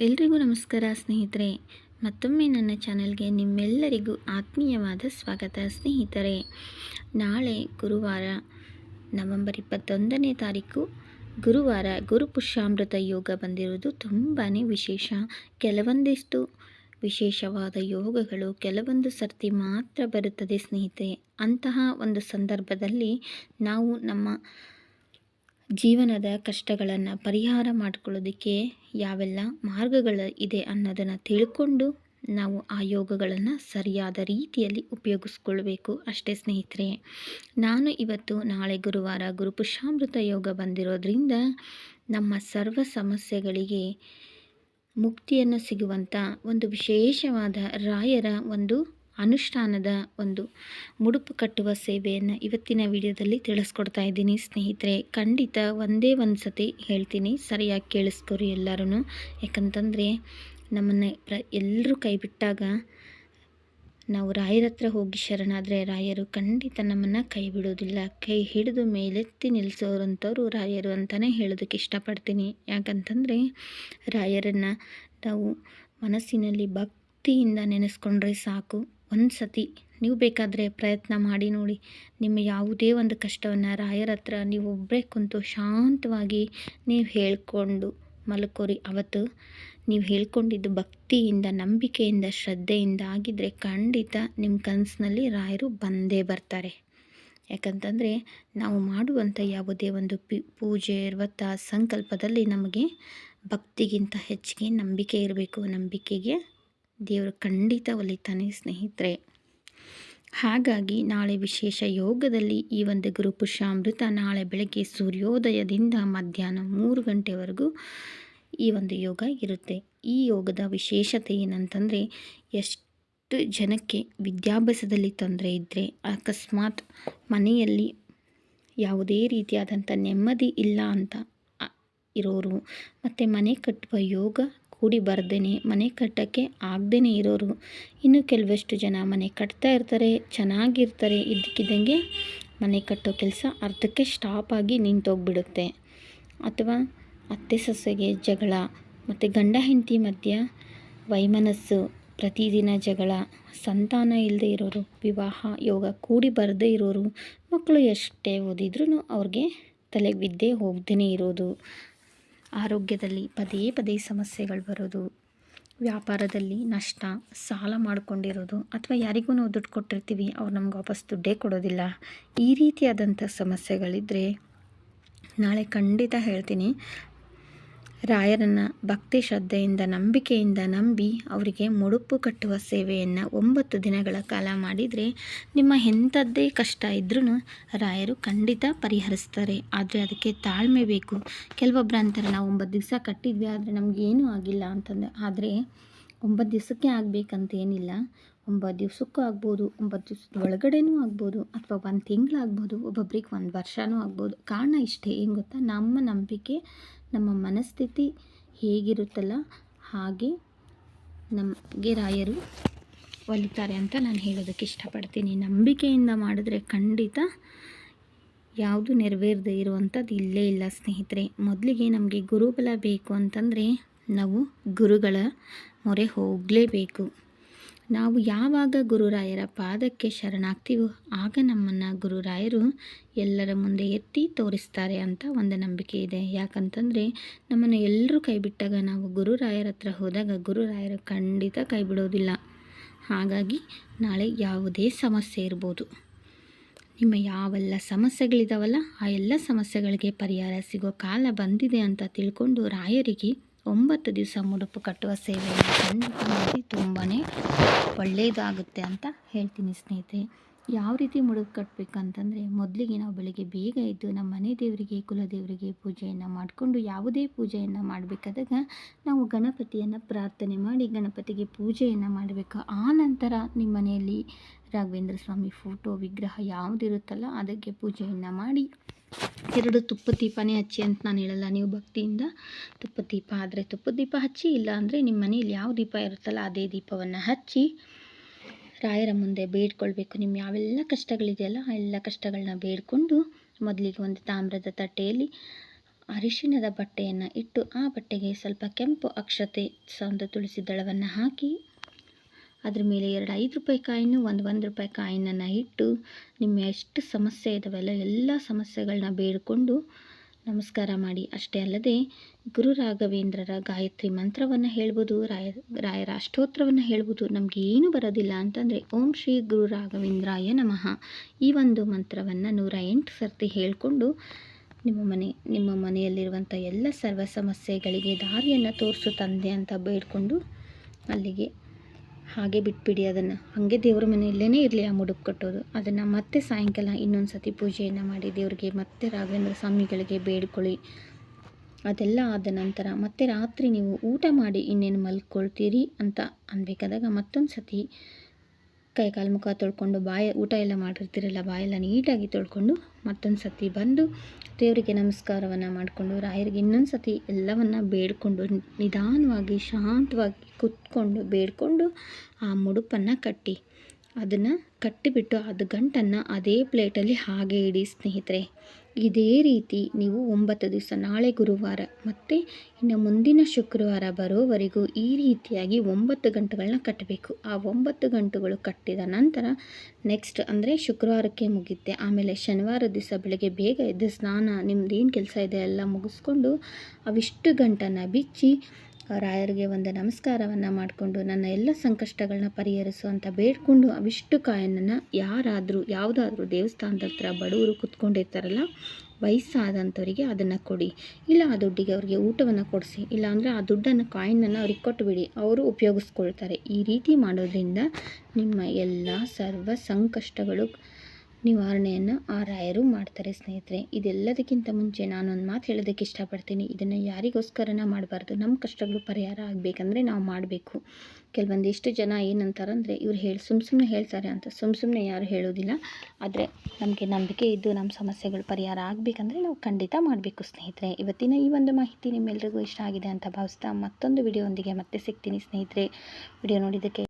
ಎಲ್ರಿಗೂ ನಮಸ್ಕಾರ ಸ್ನೇಹಿತರೆ, ಮತ್ತೊಮ್ಮೆ ನನ್ನ ಚಾನಲ್ಗೆ ನಿಮ್ಮೆಲ್ಲರಿಗೂ ಆತ್ಮೀಯವಾದ ಸ್ವಾಗತ ಸ್ನೇಹಿತರೆ. ನಾಳೆ ಗುರುವಾರ ನವೆಂಬರ್ ಇಪ್ಪತ್ತೊಂದನೇ ತಾರೀಕು, ಗುರುವಾರ ಗುರುಪುಷ್ಯಾಮೃತ ಯೋಗ ಬಂದಿರುವುದು ತುಂಬಾ ವಿಶೇಷ. ಕೆಲವೊಂದಿಷ್ಟು ವಿಶೇಷವಾದ ಯೋಗಗಳು ಕೆಲವೊಂದು ಸರ್ತಿ ಮಾತ್ರ ಬರುತ್ತದೆ ಸ್ನೇಹಿತರೆ. ಅಂತಹ ಒಂದು ಸಂದರ್ಭದಲ್ಲಿ ನಾವು ನಮ್ಮ ಜೀವನದ ಕಷ್ಟಗಳನ್ನು ಪರಿಹಾರ ಮಾಡ್ಕೊಳ್ಳೋದಕ್ಕೆ ಯಾವೆಲ್ಲ ಮಾರ್ಗಗಳು ಇದೆ ಅನ್ನೋದನ್ನು ತಿಳ್ಕೊಂಡು ನಾವು ಆ ಯೋಗಗಳನ್ನು ಸರಿಯಾದ ರೀತಿಯಲ್ಲಿ ಉಪಯೋಗಿಸ್ಕೊಳ್ಬೇಕು. ಅಷ್ಟೇ ಸ್ನೇಹಿತರೆ, ನಾನು ಇವತ್ತು ನಾಳೆ ಗುರುವಾರ ಗುರುಪುಷಾಮೃತ ಯೋಗ ಬಂದಿರೋದ್ರಿಂದ ನಮ್ಮ ಸರ್ವ ಸಮಸ್ಯೆಗಳಿಗೆ ಮುಕ್ತಿಯನ್ನು ಸಿಗುವಂಥ ಒಂದು ವಿಶೇಷವಾದ ರಾಯರ ಒಂದು ಅನುಷ್ಠಾನದ ಒಂದು ಮುಡುಪು ಕಟ್ಟುವ ಸೇವೆಯನ್ನು ಇವತ್ತಿನ ವಿಡಿಯೋದಲ್ಲಿ ತಿಳಿಸ್ಕೊಡ್ತಾ ಇದ್ದೀನಿ. ಸ್ನೇಹಿತರೆ, ಖಂಡಿತ ಒಂದೇ ಒಂದು ಸತಿ ಹೇಳ್ತೀನಿ, ಸರಿಯಾಗಿ ಕೇಳಿಸ್ಕೊರಿ ಎಲ್ಲರೂ ಯಾಕಂತಂದರೆ, ನಮ್ಮನ್ನು ಪ್ರ ಎಲ್ಲರೂ ಕೈ ಬಿಟ್ಟಾಗ ನಾವು ರಾಯರ ಹತ್ರ ಹೋಗಿ ಶರಣಾದರೆ ರಾಯರು ಖಂಡಿತ ನಮ್ಮನ್ನು ಕೈ ಬಿಡೋದಿಲ್ಲ. ಕೈ ಹಿಡಿದು ಮೇಲೆತ್ತಿ ನಿಲ್ಲಿಸೋರಂಥವ್ರು ರಾಯರು ಅಂತಲೇ ಹೇಳೋದಕ್ಕೆ ಇಷ್ಟಪಡ್ತೀನಿ. ಯಾಕಂತಂದರೆ, ರಾಯರನ್ನು ನಾವು ಮನಸ್ಸಿನಲ್ಲಿ ಭಕ್ತಿಯಿಂದ ನೆನೆಸ್ಕೊಂಡ್ರೆ ಸಾಕು. ಒಂದು ಸತಿ ನೀವು ಬೇಕಾದರೆ ಪ್ರಯತ್ನ ಮಾಡಿ ನೋಡಿ. ನಿಮ್ಮ ಯಾವುದೇ ಒಂದು ಕಷ್ಟವನ್ನು ರಾಯರ ಹತ್ರ ನೀವು ಒಬ್ಬರೇ ಕುಂತು ಶಾಂತವಾಗಿ ನೀವು ಹೇಳ್ಕೊಂಡು ಮಲ್ಕೋರಿ. ಅವತ್ತು ನೀವು ಹೇಳ್ಕೊಂಡಿದ್ದು ಭಕ್ತಿಯಿಂದ, ನಂಬಿಕೆಯಿಂದ, ಶ್ರದ್ಧೆಯಿಂದ ಆಗಿದ್ದರೆ ಖಂಡಿತ ನಿಮ್ಮ ಕನಸಿನಲ್ಲಿ ರಾಯರು ಬಂದೇ ಬರ್ತಾರೆ. ಯಾಕಂತಂದರೆ ನಾವು ಮಾಡುವಂಥ ಯಾವುದೇ ಒಂದು ಪಿ, ಪೂಜೆ, ವ್ರತ, ಸಂಕಲ್ಪದಲ್ಲಿ ನಮಗೆ ಭಕ್ತಿಗಿಂತ ಹೆಚ್ಚಿಗೆ ನಂಬಿಕೆ ಇರಬೇಕು. ನಂಬಿಕೆಗೆ ದೇವರು ಖಂಡಿತ ಒಲಿತಾನೆ ಸ್ನೇಹಿತರೆ. ಹಾಗಾಗಿ ನಾಳೆ ವಿಶೇಷ ಯೋಗದಲ್ಲಿ ಈ ಒಂದು ಗುರುಪುಷಾಮೃತ ನಾಳೆ ಬೆಳಗ್ಗೆ ಸೂರ್ಯೋದಯದಿಂದ ಮಧ್ಯಾಹ್ನ ಮೂರು ಗಂಟೆವರೆಗೂ ಈ ಒಂದು ಯೋಗ ಇರುತ್ತೆ. ಈ ಯೋಗದ ವಿಶೇಷತೆ ಏನಂತಂದರೆ ಎಷ್ಟು ಜನಕ್ಕೆ ವಿದ್ಯಾಭ್ಯಾಸದಲ್ಲಿ ತೊಂದರೆ ಇದ್ದರೆ ಅಕಸ್ಮಾತ್ ಮನೆಯಲ್ಲಿ ಯಾವುದೇ ರೀತಿಯಾದಂಥ ನೆಮ್ಮದಿ ಇಲ್ಲ ಅಂತ ಇರೋರು ಮತ್ತು ಮನೆ ಕಟ್ಟುವ ಯೋಗ ಕೂಡಿ ಬರ್ದೇ ಮನೆ ಕಟ್ಟೋಕ್ಕೆ ಆಗದೇ ಇರೋರು. ಇನ್ನು ಕೆಲವಷ್ಟು ಜನ ಮನೆ ಕಟ್ತಾ ಇರ್ತಾರೆ, ಚೆನ್ನಾಗಿರ್ತಾರೆ, ಇದ್ದಕ್ಕಿದ್ದಂಗೆ ಮನೆ ಕಟ್ಟೋ ಕೆಲಸ ಅರ್ಧಕ್ಕೆ ಸ್ಟಾಪ್ ಆಗಿ ನಿಂತೋಗ್ಬಿಡುತ್ತೆ. ಅಥವಾ ಅತ್ತೆ ಸೊಸೆಗೆ ಜಗಳ, ಮತ್ತು ಗಂಡ ಹೆಂಡತಿ ಮಧ್ಯ ವೈಮನಸ್ಸು, ಪ್ರತಿದಿನ ಜಗಳ, ಸಂತಾನ ಇಲ್ಲದೆ ಇರೋರು, ವಿವಾಹ, ಯೋಗ ಕೂಡಿ ಬರದೇ ಇರೋರು, ಮಕ್ಕಳು ಎಷ್ಟೇ ಓದಿದ್ರೂ ಅವ್ರಿಗೆ ತಲೆಗೆ ಬಿದ್ದೇ ಹೋಗ್ದೇ ಇರೋದು. ಆರೋಗ್ಯದಲ್ಲಿ ಪದೇ ಪದೇ ಸಮಸ್ಯೆಗಳು ಬರೋದು, ವ್ಯಾಪಾರದಲ್ಲಿ ನಷ್ಟ, ಸಾಲ ಮಾಡಿಕೊಂಡಿರೋದು ಅಥವಾ ಯಾರಿಗೂ ನಾವು ದುಡ್ಡು ಕೊಟ್ಟಿರ್ತೀವಿ, ಅವ್ರು ನಮ್ಗೆ ವಾಪಸ್ ದುಡ್ಡೇ ಕೊಡೋದಿಲ್ಲ. ಈ ರೀತಿಯಾದಂಥ ಸಮಸ್ಯೆಗಳಿದ್ದರೆ ನಾಳೆ ಖಂಡಿತ ಹೇಳ್ತೀನಿ. ರಾಯರನ್ನು ಭಕ್ತಿ ಶ್ರದ್ಧೆಯಿಂದ ನಂಬಿಕೆಯಿಂದ ನಂಬಿ ಅವರಿಗೆ ಮುಡುಪು ಕಟ್ಟುವ ಸೇವೆಯನ್ನು ಒಂಬತ್ತು ದಿನಗಳ ಕಾಲ ಮಾಡಿದರೆ ನಿಮ್ಮ ಎಂಥದ್ದೇ ಕಷ್ಟ ಇದ್ರೂ ರಾಯರು ಖಂಡಿತ ಪರಿಹರಿಸ್ತಾರೆ. ಆದರೆ ಅದಕ್ಕೆ ತಾಳ್ಮೆ ಬೇಕು. ಕೆಲವೊಬ್ಬರ ಅಂತಾರೆ, ನಾವು ಒಂಬತ್ತು ದಿವಸ ಕಟ್ಟಿದ್ವಿ, ಆದರೆ ನಮಗೇನೂ ಆಗಿಲ್ಲ ಅಂತಂದು ಆದರೆ ಒಂಬತ್ತು ದಿವಸಕ್ಕೆ ಆಗಬೇಕಂತ ಏನಿಲ್ಲ ಒಂಬತ್ತು ದಿವಸಕ್ಕೂ ಆಗ್ಬೋದು, ಒಂಬತ್ತು ದಿವ್ಸದ ಒಳಗಡೆನೂ ಆಗ್ಬೋದು, ಅಥವಾ ಒಂದು ತಿಂಗಳಾಗ್ಬೋದು, ಒಬ್ಬೊಬ್ರಿಗೆ ಒಂದು ವರ್ಷವೂ ಆಗ್ಬೋದು. ಕಾರಣ ಇಷ್ಟೇ, ಏನು ಗೊತ್ತಾ? ನಮ್ಮ ನಂಬಿಕೆ, ನಮ್ಮ ಮನಸ್ಥಿತಿ ಹೇಗಿರುತ್ತಲ್ಲ, ಹಾಗೆ ನಮಗೆ ರಾಯರು ಒಲಿತಾರೆ ಅಂತ ನಾನು ಹೇಳೋದಕ್ಕೆ ಇಷ್ಟಪಡ್ತೀನಿ. ನಂಬಿಕೆಯಿಂದ ಮಾಡಿದ್ರೆ ಖಂಡಿತ ಯಾವುದು ನೆರವೇರದೇ ಇರುವಂಥದ್ದು ಇಲ್ಲೇ ಇಲ್ಲ, ಸ್ನೇಹಿತರೆ. ಮೊದಲಿಗೆ ನಮಗೆ ಗುರುಬಲ ಬೇಕು ಅಂತಂದರೆ ನಾವು ಗುರುಗಳ ಮೊರೆ ಹೋಗಲೇಬೇಕು. ನಾವು ಯಾವಾಗ ಗುರುರಾಯರ ಪಾದಕ್ಕೆ ಶರಣಾಗ್ತೀವೋ ಆಗ ನಮ್ಮನ್ನು ಗುರುರಾಯರು ಎಲ್ಲರ ಮುಂದೆ ಎತ್ತಿ ತೋರಿಸ್ತಾರೆ ಅಂತ ಒಂದು ನಂಬಿಕೆ ಇದೆ. ಯಾಕಂತಂದರೆ ನಮ್ಮನ್ನು ಎಲ್ಲರೂ ಕೈಬಿಟ್ಟಾಗ ನಾವು ಗುರುರಾಯರ ಹತ್ರ ಹೋದಾಗ ಗುರುರಾಯರು ಖಂಡಿತ ಕೈ ಬಿಡೋದಿಲ್ಲ ಹಾಗಾಗಿ ನಾಳೆ ಯಾವುದೇ ಸಮಸ್ಯೆ ಇರ್ಬೋದು. ನಿಮ್ಮ ಯಾವೆಲ್ಲ ಸಮಸ್ಯೆಗಳಿದಾವಲ್ಲ, ಆ ಎಲ್ಲ ಸಮಸ್ಯೆಗಳಿಗೆ ಪರಿಹಾರ ಸಿಗೋ ಕಾಲ ಬಂದಿದೆ ಅಂತ ತಿಳ್ಕೊಂಡು ರಾಯರಿಗೆ ಒಂಬತ್ತು ದಿವಸ ಮುಡುಪು ಕಟ್ಟುವ ಸೇವೆಯನ್ನು ಮಾಡಿ ತುಂಬಾ ಒಳ್ಳೆಯದಾಗುತ್ತೆ ಅಂತ ಹೇಳ್ತೀನಿ ಸ್ನೇಹಿತರೆ. ಯಾವ ರೀತಿ ಮುಡುಪು ಕಟ್ಟಬೇಕಂತಂದರೆ ಮೊದಲಿಗೆ ನಾವು ಬೆಳಗ್ಗೆ ಬೇಗ ಎದ್ದು ನಮ್ಮ ಮನೆ ದೇವರಿಗೆ ಕುಲದೇವರಿಗೆ ಪೂಜೆಯನ್ನು ಮಾಡಿಕೊಂಡು ಯಾವುದೇ ಪೂಜೆಯನ್ನು ಮಾಡಬೇಕಾದಾಗ ನಾವು ಗಣಪತಿಯನ್ನು ಪ್ರಾರ್ಥನೆ ಮಾಡಿ ಗಣಪತಿಗೆ ಪೂಜೆಯನ್ನು ಮಾಡಬೇಕು. ಆ ನಂತರ ನಿಮ್ಮ ಮನೆಯಲ್ಲಿ ರಾಘವೇಂದ್ರ ಸ್ವಾಮಿ ಫೋಟೋ ವಿಗ್ರಹ ಯಾವುದಿರುತ್ತಲ್ಲ ಅದಕ್ಕೆ ಪೂಜೆಯನ್ನು ಮಾಡಿ. ಎರಡು ತುಪ್ಪ ದೀಪನೇ ಹಚ್ಚಿ ಅಂತ ನಾನು ಹೇಳಲ್ಲ, ನೀವು ಭಕ್ತಿಯಿಂದ ತುಪ್ಪ ದೀಪ ಆದರೆ ತುಪ್ಪ ದೀಪ ಹಚ್ಚಿ, ಇಲ್ಲ ಅಂದರೆ ನಿಮ್ಮ ಮನೆಯಲ್ಲಿ ಯಾವ ದೀಪ ಇರುತ್ತಲ್ಲ ಅದೇ ದೀಪವನ್ನು ಹಚ್ಚಿ. ರಾಯರ ಮುಂದೆ ಬೇಡ್ಕೊಳ್ಬೇಕು ನಿಮ್ಮ ಯಾವೆಲ್ಲ ಕಷ್ಟಗಳಿದೆಯಲ್ಲ ಆ ಎಲ್ಲ ಕಷ್ಟಗಳನ್ನ ಬೇಡಿಕೊಂಡು ಮೊದಲಿಗೆ ಒಂದು ತಾಮ್ರದ ತಟ್ಟೆಯಲ್ಲಿ ಅರಿಶಿಣದ ಬಟ್ಟೆಯನ್ನು ಇಟ್ಟು, ಆ ಬಟ್ಟೆಗೆ ಸ್ವಲ್ಪ ಕೆಂಪು ಅಕ್ಷತೆ ಸೌಂದ ತುಳಸಿ ದಳವನ್ನು ಹಾಕಿ. ಅದ್ರ ಮೇಲೆ ಎರಡು ಐದು ರೂಪಾಯಿ ಕಾಯಿನು, ಒಂದು ಒಂದು ರೂಪಾಯಿ ಕಾಯಿನನ್ನು ಇಟ್ಟು ನಿಮ್ಮ ಎಷ್ಟು ಸಮಸ್ಯೆ ಇದಾವೆಲ್ಲ ಎಲ್ಲ ಸಮಸ್ಯೆಗಳನ್ನ ಬೇಡಿಕೊಂಡು ನಮಸ್ಕಾರ ಮಾಡಿ. ಅಷ್ಟೇ ಅಲ್ಲದೆ ಗುರು ರಾಘವೇಂದ್ರರ ಗಾಯತ್ರಿ ಮಂತ್ರವನ್ನು ಹೇಳ್ಬೋದು, ರಾಯ ರಾಯರ ಅಷ್ಟೋತ್ರವನ್ನು ಹೇಳ್ಬೋದು. ನಮಗೆ ಏನು ಬರೋದಿಲ್ಲ ಅಂತಂದರೆ ಓಂ ಶ್ರೀ ಗುರು ರಾಘವೇಂದ್ರಾಯ ನಮಃ. ಈ ಒಂದು ಮಂತ್ರವನ್ನು ನೂರ ಎಂಟು ಸರ್ತಿ ಹೇಳಿಕೊಂಡು ನಿಮ್ಮ ಮನೆ, ನಿಮ್ಮ ಮನೆಯಲ್ಲಿರುವಂಥ ಎಲ್ಲ ಸರ್ವ ಸಮಸ್ಯೆಗಳಿಗೆ ದಾರಿಯನ್ನು ತೋರಿಸು ತಂದೆ ಅಂತ ಬೇಡಿಕೊಂಡು ಅಲ್ಲಿಗೆ ಹಾಗೆ ಬಿಟ್ಬಿಡಿ ಅದನ್ನು. ಹಾಗೆ ದೇವ್ರ ಮನೆಯಲ್ಲೇ ಇರಲಿ ಆ ಮುಡುಪು ಕಟ್ಟೋದು. ಅದನ್ನು ಮತ್ತೆ ಸಾಯಂಕಾಲ ಇನ್ನೊಂದು ಸತಿ ಪೂಜೆಯನ್ನು ಮಾಡಿ ದೇವರಿಗೆ ಮತ್ತೆ ರಾಘವೇಂದ್ರ ಸ್ವಾಮಿಗಳಿಗೆ ಬೇಡ್ಕೊಳ್ಳಿ. ಅದೆಲ್ಲ ಆದ ನಂತರ ಮತ್ತೆ ರಾತ್ರಿ ನೀವು ಊಟ ಮಾಡಿ ಇನ್ನೇನು ಮಲ್ಕೊಳ್ತೀರಿ ಅಂತ ಅನ್ಬೇಕಾದಾಗ ಮತ್ತೊಂದು ಸತಿ ಕೈ ಕಾಲು ಮುಖ ತೊಳ್ಕೊಂಡು ಬಾಯ ಊಟ ಎಲ್ಲ ಮಾಡಿರ್ತೀರಲ್ಲ, ಬಾಯೆಲ್ಲ ನೀಟಾಗಿ ತೊಳ್ಕೊಂಡು ಮತ್ತೊಂದು ಸತಿ ಬಂದು ದೇವರಿಗೆ ನಮಸ್ಕಾರವನ್ನು ಮಾಡಿಕೊಂಡು, ರಾಯರಿಗೆ ಇನ್ನೊಂದು ಸತಿ ಎಲ್ಲವನ್ನು ಬೇಡಿಕೊಂಡು, ನಿಧಾನವಾಗಿ ಶಾಂತವಾಗಿ ಕುತ್ಕೊಂಡು ಬೇಡಿಕೊಂಡು ಆ ಮುಡುಪನ್ನು ಕಟ್ಟಿ, ಅದನ್ನು ಕಟ್ಟಿಬಿಟ್ಟು ಅದು ಗಂಟನ್ನು ಅದೇ ಪ್ಲೇಟಲ್ಲಿ ಹಾಗೆ ಇಡಿ ಸ್ನೇಹಿತರೆ. ಇದೇ ರೀತಿ ನೀವು ಒಂಬತ್ತು ದಿವಸ ನಾಳೆ ಗುರುವಾರ ಮತ್ತು ಇನ್ನು ಮುಂದಿನ ಶುಕ್ರವಾರ ಬರೋವರೆಗೂ ಈ ರೀತಿಯಾಗಿ ಒಂಬತ್ತು ಗಂಟುಗಳನ್ನ ಕಟ್ಟಬೇಕು. ಆ ಒಂಬತ್ತು ಗಂಟುಗಳು ಕಟ್ಟಿದ ನಂತರ ನೆಕ್ಸ್ಟ್ ಅಂದರೆ ಶುಕ್ರವಾರಕ್ಕೆ ಮುಗಿಯುತ್ತೆ. ಆಮೇಲೆ ಶನಿವಾರ ದಿವಸ ಬೆಳಗ್ಗೆ ಬೇಗ ಎದ್ದು ಸ್ನಾನ ನಿಮ್ದು ಏನು ಕೆಲಸ ಇದೆ ಎಲ್ಲ ಮುಗಿಸ್ಕೊಂಡು ಅವಿಷ್ಟು ಗಂಟನ್ನು ಬಿಚ್ಚಿ ರಾಯರಿಗೆ ಒಂದು ನಮಸ್ಕಾರವನ್ನು ಮಾಡಿಕೊಂಡು ನನ್ನ ಎಲ್ಲ ಸಂಕಷ್ಟಗಳನ್ನ ಪರಿಹರಿಸು ಅಂತ ಬೇಡ್ಕೊಂಡು ಅವಿಷ್ಟು ಕಾಯಿನನ್ನು ಯಾರಾದರೂ, ಯಾವುದಾದ್ರೂ ದೇವಸ್ಥಾನದ ಹತ್ರ ಬಡವರು ಕುತ್ಕೊಂಡಿರ್ತಾರಲ್ಲ, ವಯಸ್ಸಾದಂಥವರಿಗೆ ಅದನ್ನು ಕೊಡಿ. ಇಲ್ಲ ಆ ದುಡ್ಡಿಗೆ ಅವರಿಗೆ ಊಟವನ್ನು ಕೊಡಿಸಿ ಇಲ್ಲಾಂದರೆ ಆ ದುಡ್ಡನ್ನು, ಕಾಯಿನನ್ನು ಅವ್ರಿಗೆ ಕೊಟ್ಟುಬಿಡಿ ಅವರು ಉಪಯೋಗಿಸ್ಕೊಳ್ತಾರೆ. ಈ ರೀತಿ ಮಾಡೋದ್ರಿಂದ ನಿಮ್ಮ ಎಲ್ಲ ಸರ್ವ ಸಂಕಷ್ಟಗಳು ನಿವಾರಣೆಯನ್ನು ಆ ರಾಯರು ಮಾಡ್ತಾರೆ ಸ್ನೇಹಿತರೆ. ಇದೆಲ್ಲದಕ್ಕಿಂತ ಮುಂಚೆ ನಾನೊಂದು ಮಾತು ಹೇಳೋದಕ್ಕೆ ಇಷ್ಟಪಡ್ತೀನಿ. ಇದನ್ನು ಯಾರಿಗೋಸ್ಕರನ ಮಾಡಬಾರ್ದು. ನಮ್ಮ ಕಷ್ಟಗಳು ಪರಿಹಾರ ಆಗಬೇಕಂದ್ರೆ ನಾವು ಮಾಡಬೇಕು. ಕೆಲವೊಂದಿಷ್ಟು ಜನ ಏನಂತಾರಂದರೆ ಇವ್ರು ಹೇಳಿ ಸುಮ್ಮ ಸುಮ್ಮನೆ ಹೇಳ್ತಾರೆ ಅಂತ. ಸುಮ್ಮ ಸುಮ್ಮನೆ ಯಾರು ಹೇಳೋದಿಲ್ಲ. ಆದರೆ ನಮಗೆ ನಂಬಿಕೆ ಇದ್ದು ನಮ್ಮ ಸಮಸ್ಯೆಗಳು ಪರಿಹಾರ ಆಗಬೇಕಂದ್ರೆ ನಾವು ಖಂಡಿತ ಮಾಡಬೇಕು ಸ್ನೇಹಿತರೆ. ಇವತ್ತಿನ ಈ ಒಂದು ಮಾಹಿತಿ ನಿಮ್ಮೆಲ್ಲರಿಗೂ ಇಷ್ಟ ಆಗಿದೆ ಅಂತ ಭಾವಿಸ್ತಾ ಮತ್ತೊಂದು ವಿಡಿಯೋ ಒಂದಿಗೆ ಮತ್ತೆ ಸಿಗ್ತೀನಿ ಸ್ನೇಹಿತರೆ. ವಿಡಿಯೋ ನೋಡಿದ್ದಕ್ಕೆ